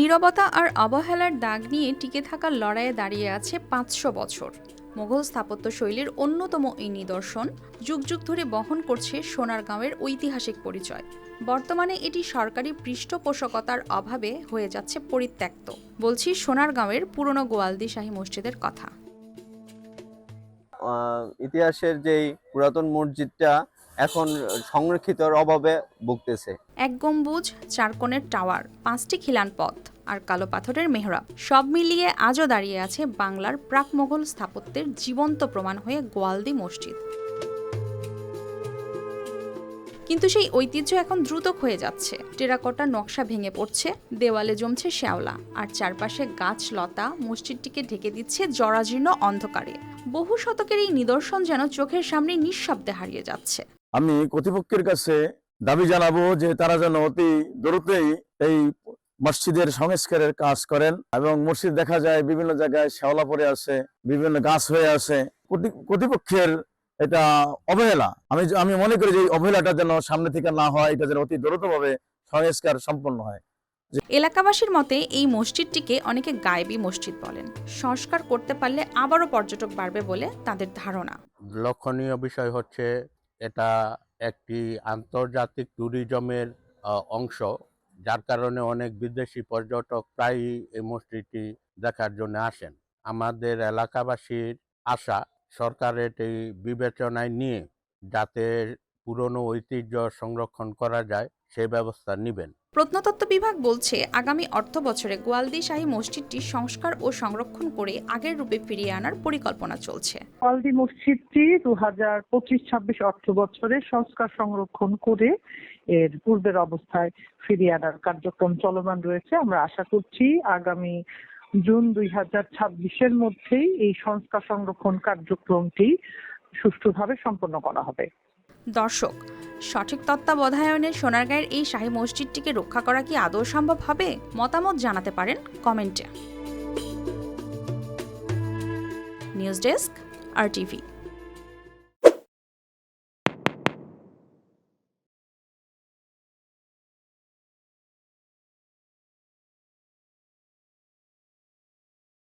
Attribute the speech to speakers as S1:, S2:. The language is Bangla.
S1: নীরবতা আর অবহেলার দাগ নিয়ে টিকে থাকার লড়াইয়ে দাঁড়িয়ে আছে পাঁচশো বছর। মোগল স্থাপত্য শৈলীর অন্যতম এই নিদর্শন যুগ যুগ ধরে বহন করছে সোনারগাঁওয়ের ঐতিহাসিক পরিচয়। বর্তমানে এটি সরকারি পৃষ্ঠপোষকতার অভাবে হয়ে যাচ্ছে পরিত্যক্ত। বলছি সোনারগাঁওয়ের পুরনো গোয়ালদি শাহী মসজিদের কথা।
S2: ইতিহাসের যেই পুরাতন মসজিদটা এখন সংরক্ষিতর অভাবে ভুগতেছে।
S1: এক গম্বুজ চার কোণের টাওয়ার পাঁচটি খিলান পথ। আর কালো পাথরের মেহরাব। সব মিলিয়ে আজও দাঁড়িয়ে আছে বাংলার প্রাক মোগল স্থাপত্যের জীবন্ত প্রমাণ হয়ে গোয়ালদি মসজিদ। কিন্তু সেই ঐতিহ্য এখন দ্রুত ক্ষয়ে যাচ্ছে। টেরাকোটার নকশা ভেঙে পড়ছে, দেওয়ালে জমছে শ্যাওলা, আর চারপাশে গাছ লতা মসজিদটিকে ঢেকে দিচ্ছে জরাজীর্ণ অন্ধকারে। বহু শতকের এই নিদর্শন যেন চোখের সামনে নিঃশব্দে হারিয়ে যাচ্ছে।
S3: আমি কর্তৃপক্ষের কাছে দাবি জানাব যে তারা যেন অতি দ্রুতই এই মসজিদের সংস্কারের কাজ করেন এবং মসজিদ দেখা যায় বিভিন্ন জায়গায় শ্যাওলা পড়ে আছে বিভিন্ন গাছ হয়ে আছে। কর্তৃ- কর্তৃপক্ষের এটা অবহেলা। আমি আমি মনে করি যে এই অবহেলাটা যেন সামনে থেকে না হয় এটা যেন অতি দ্রুতভাবে সংস্কার সম্পন্ন হয়।
S1: এলাকাবাসীর মতে এই মসজিদটিকে অনেকে গায়েবী মসজিদ বলেন। সংস্কার করতে পারলে আবারও পর্যটক বাড়বে বলে তাদের ধারণা।
S4: লক্ষণীয় বিষয় হচ্ছে এটা একটি আন্তর্জাতিক ট্যুরিজমের আহ, অংশ। যার কারণে অনেক বিদেশি পর্যটক প্রায়ই এই মসজিদটি দেখার জন্য আসেন। আমাদের এলাকাবাসীর আশা, সরকারের এই বিবেচনায় নিয়ে যাতে পুরনো ঐতিহ্য সংরক্ষণ করা যায় সে ব্যবস্থা নেবেন।
S1: প্রত্নতত্ত্ব বিভাগ বলছে আগামী অর্থ বছরে গোয়ালদি শাহী মসজিদটি সংস্কার ও সংরক্ষণ করে আগের রূপে ফিরিয়ে আনার পরিকল্পনা চলছে।
S5: গোয়ালদি মসজিদটি দু হাজার পঁচিশ ছাব্বিশ অর্থ বছরে সংস্কার সংরক্ষণ করে এর পূর্বের অবস্থায় ফিরিয়ে আনার কার্যক্রম চলমান রয়েছে। আমরা আশা করছি আগামী জুন দুই হাজার ছাব্বিশের মধ্যেই এই সংস্কার সংরক্ষণ কার্যক্রমটি সুষ্ঠুভাবে সম্পন্ন করা হবে।
S1: দর্শক, সঠিক তত্ত্বাবধায়নে সোনারগাঁয়ের এই শাহী মসজিদটিকে রক্ষা করা কি আদৌ সম্ভব হবে? মতামত জানাতে পারেন কমেন্টে। নিউজ ডেস্ক আর টিভি।